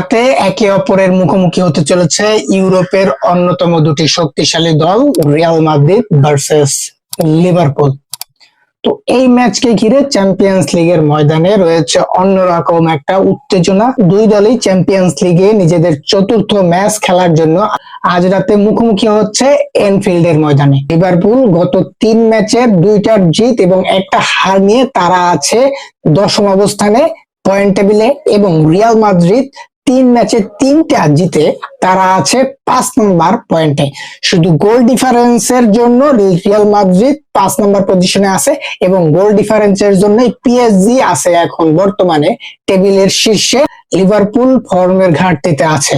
রাতে একে অপরের মুখোমুখি হতে চলেছে ইউরোপের অন্যতম দুটি শক্তিশালী দল, রিয়াল মাদ্রিদ ভার্সেস লিভারপুল। তো এই ম্যাচকে ঘিরে চ্যাম্পিয়ন্স লিগের ময়দানে রয়েছে অন্যরকম একটা উত্তেজনা। দুই দলই চ্যাম্পিয়ন্স লিগে নিজেদের চতুর্থ ম্যাচ খেলার জন্য আজ রাতে মুখোমুখি হচ্ছে এনফিল্ডের ময়দানে। লিভারপুল গত তিন ম্যাচের দুইটার জিত এবং একটা হার নিয়ে তারা আছে দশম অবস্থানে পয়েন্ট টেবিলে এবং রিয়াল মাদ্রিদ তিন ম্যাচে তিনটা জিতে তারা আছে পাঁচ নম্বর পয়েন্টে। শুধু গোল ডিফারেন্সের জন্য রিয়াল মাদ্রিদ পাঁচ নম্বর পজিশনে আছে এবং গোল ডিফারেন্সের জন্য পিএসজি আছে এখন বর্তমানে টেবিলের শীর্ষে। লিভারপুল ফর্মের ঘাটতিতে আছে।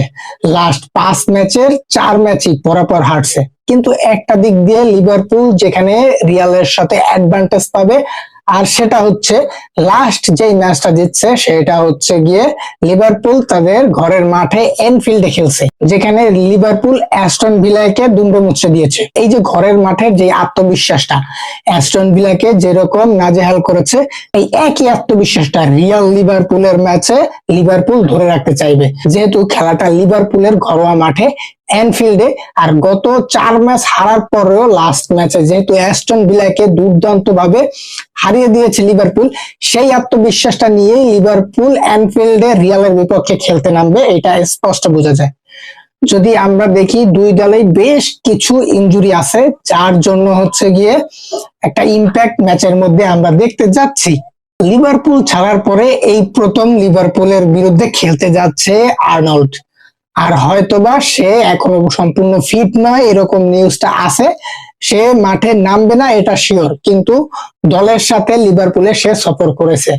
লাস্ট পাঁচ ম্যাচের চার ম্যাচই পরাপর হারছে। কিন্তু একটা দিক দিয়ে লিভারপুল যেখানে রিয়ালের সাথে অ্যাডভান্টেজ পাবে আর সেটা হচ্ছে লাস্ট যেই ম্যাচটা দিচ্ছে সেটা হচ্ছে গিয়ে লিভারপুল তাদের ঘরের মাঠে এনফিল্ডে খেলছে, যেখানে লিভারপুল অ্যাস্টন ভিলাকে দুম্ব মুচ্ছে দিয়েছে। এই যে ঘরের মাঠের যে আত্মবিশ্বাসটা অ্যাস্টন ভিলাকে যেরকম নাজেহাল করেছে, এই একই আত্মবিশ্বাসটা রিয়াল লিভারপুলের ম্যাচে লিভারপুল ধরে রাখতে চাইবে। যেহেতু খেলাটা লিভারপুলের ঘরোয়া মাঠে অ্যানফিল্ডে আর গত চার ম্যাচ হারার পরেও লাস্ট ম্যাচে যেহেতু অ্যাস্টন ভিলাকে দুর্দান্ত ভাবে হারিয়ে দিয়েছে লিভারপুল সেই আত্মবিশ্বাসটা নিয়ে লিভারপুল অ্যানফিল্ডে রিয়ালের বিপক্ষে খেলতে নামবে, এটা স্পষ্ট বোঝা যায়। যদি আমরা দেখি, দুই দলেই বেশ কিছু ইনজুরি আছে, যার জন্য হচ্ছে গিয়ে একটা ইম্প্যাক্ট ম্যাচের মধ্যে আমরা দেখতে যাচ্ছি। লিভারপুল ছাড়ার পরে এই প্রথম লিভারপুলের বিরুদ্ধে খেলতে যাচ্ছে আর্নল্ড আর হয়তোবা সে এখনও সম্পূর্ণ ফিট নয়, এরকম নিউজটা আছে। সে মাঠে নামবে না, এটা শিওর কিন্তু দলের সাথে লিভারপুলে সে সফর করেছে।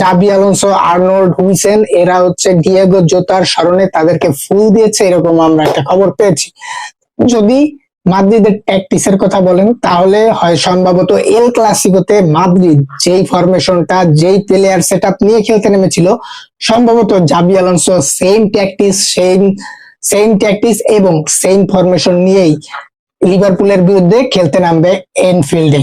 জাবি আলোনসো, আর্নোল্ড হুইসেন, এরা হচ্ছে ডিয়েগো জোতার স্মরণে তাদেরকে ফুল দিয়েছে, এরকম আমরা একটা খবর পেয়েছি। যদি মাদ্রিদের ট্যাকটিক্সের কথা বলেন, তাহলে হয় সম্ভবত এল ক্লাসিকোতে মাদ্রিদ যেই ফরমেশনটা যেই প্লেয়ার সেট নিয়ে খেলতে নেমেছিল, সম্ভবত Xabi Alonso same tactics same same tactics এবং সেম ফরমেশন নিয়েই লিভারপুলের বিরুদ্ধে খেলতে নামবে এনফিল্ডে